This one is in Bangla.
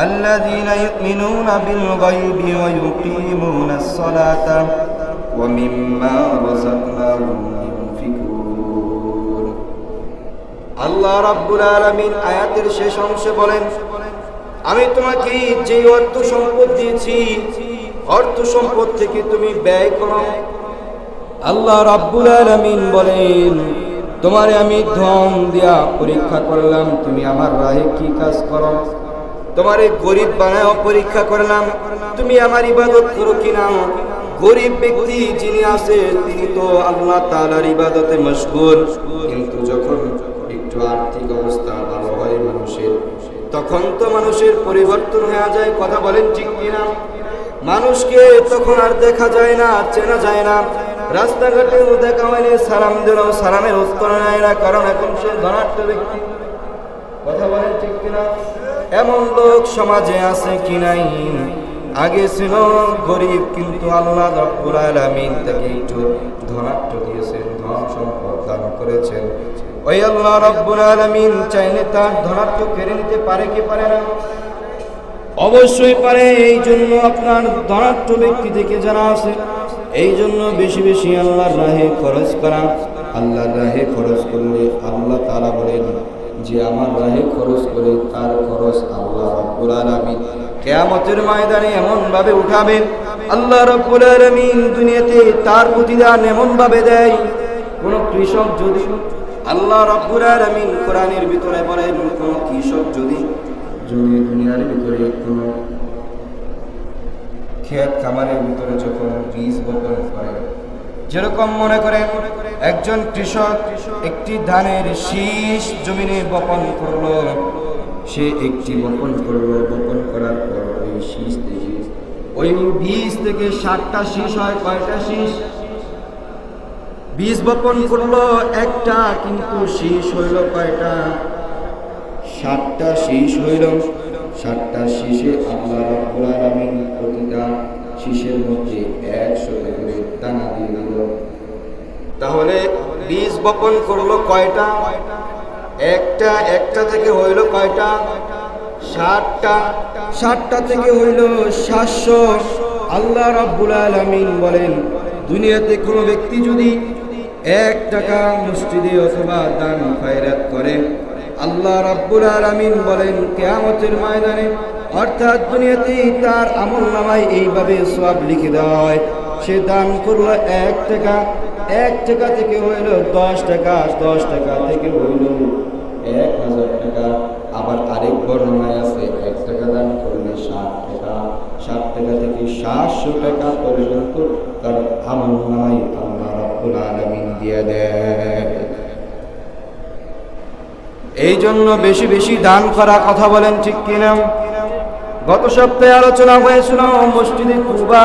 الذين يؤمنون بالغيب ويقيمون الصلاة ومما رزقناهم ينفقون. আমি তোমাকে যে অর্থ সম্পদ দিয়েছি, অর্থ সম্পদ থেকে তুমি ব্যয় করো। আল্লাহ রাব্বুল আলামিন বলেন, তোমারে আমি ধন দিয়া পরীক্ষা করলাম, তুমি আমার রাহে কি কাজ করো? তোমারে গরিব বানায় পরীক্ষা করলাম। তুমি আমার ইবাদত করো কিনা গরিব ব্যক্তি যিনি আছে, তিনি তো আল্লাহ তাআলার ইবাদতে মশগুল। কিন্তু যখন একটু আর্থিক অবস্থা ভালো হয় মানুষের, তখন তো মানুষের পরিবর্তন হয়ে যায়, কথা বলেন ঠিক কিনা? মানুষকে তখন আর দেখা যায় না, আর চেনা যায় না। রাস্তাঘাটেও দেখা হয়নি, সালাম দিলেও সালামের উত্তর নেয় না, কারণ এখন সে ধনাঢ্য ব্যক্তি। কথা বলেন ঠিক কিনা? এমন লোক সমাজে আছে কি নাই? আগে ছিল গরিব, কিন্তু আল্লাহ রব্বুল আলামিন তাকে একটু ধনাঢ্য দিয়েছেন, ধন সম্পদ দান করেছেন। ওই আল্লাহ রব্বুল আলামিন চাইলে তার ধনাঢ্য কেড়ে নিতে পারে কি পারে না? অবশ্যই পারে, এই জন্য আপনার ধনাঢ্য ব্যক্তি থেকে যারা আছে, এই জন্য বেশি বেশি আল্লাহর রাহে খরচ করা। আল্লাহর রাহে খরচ করলে আল্লাহ তারা বলেন যে আমার রাহে খরচ করে তার খরচ আল্লাহ রব্বুল আলামিন কেয়ামতের ময়দানে এমন ভাবে উঠাবেন আল্লাহ রব্বুল আলামিন দুনিয়াতে তার প্রতিদান এমন ভাবে দেয়। কোন কৃষক যদি আল্লাহ রব্বুল আলামিন কোরআনের ভিতরে বলেন, কোন কৃষক যদি যদি দুনিয়ার ভিতরে কোনো ক্ষেত খামারের ভিতরে যখন বীজ বপন করে, যেরকম মনে করেন একজন কৃষক একটি ধানের শীষ জমিনে বপন করল। সে একটি বপন করল, বপন করার পর ওই শীষ থেকে, ওই বীজ থেকে ষাটটা শীষ হয়, কয়টা শীষ? বীজ বপন করল একটা, কিন্তু শীষ হইল কয়টা? ষাটটা শীষ হইল। ষাটটা শীষে আল্লাহ রাব্বুল আলামিন প্রতিটা শীষের মধ্যে একশো করে দানা দিয়ে দিল তাহলে বীজ বপন করল কয়টা? একটা একটা থেকে হইল কয়টা? ষাটটা ষাটটা থেকে হইল সাতশো। আল্লাহ রাব্বুল আলামিন বলেন, দুনিয়াতে কোনো ব্যক্তি যদি এক টাকা মসজিদে অথবা দান খয়রাত করে, আল্লাহ রাব্বুল আলামিন বলেন, কেয়ামতের ময়দানে, অর্থাৎ দুনিয়াতে তার আমল নামায় এইভাবে সব লিখে দেওয়া হয়। সে দান করল এক টাকা এক টাকা থেকে হইল দশ টাকা দশ টাকা থেকে হইল এক হাজার টাকা। আবার আরেক বর্ণনায় আছে, এক টাকা দান করলে ষাট টাকা ষাট টাকা থেকে সাতশো টাকা পর্যন্ত তার নামায় আল্লাহ রাব্বুল আলামিন দিয়ে দেয় এই জন্য বেশি বেশি দান করা কথা বলেন ঠিক কিনা? গত সপ্তাহে আলোচনা হয়েছিল মসজিদে কুবা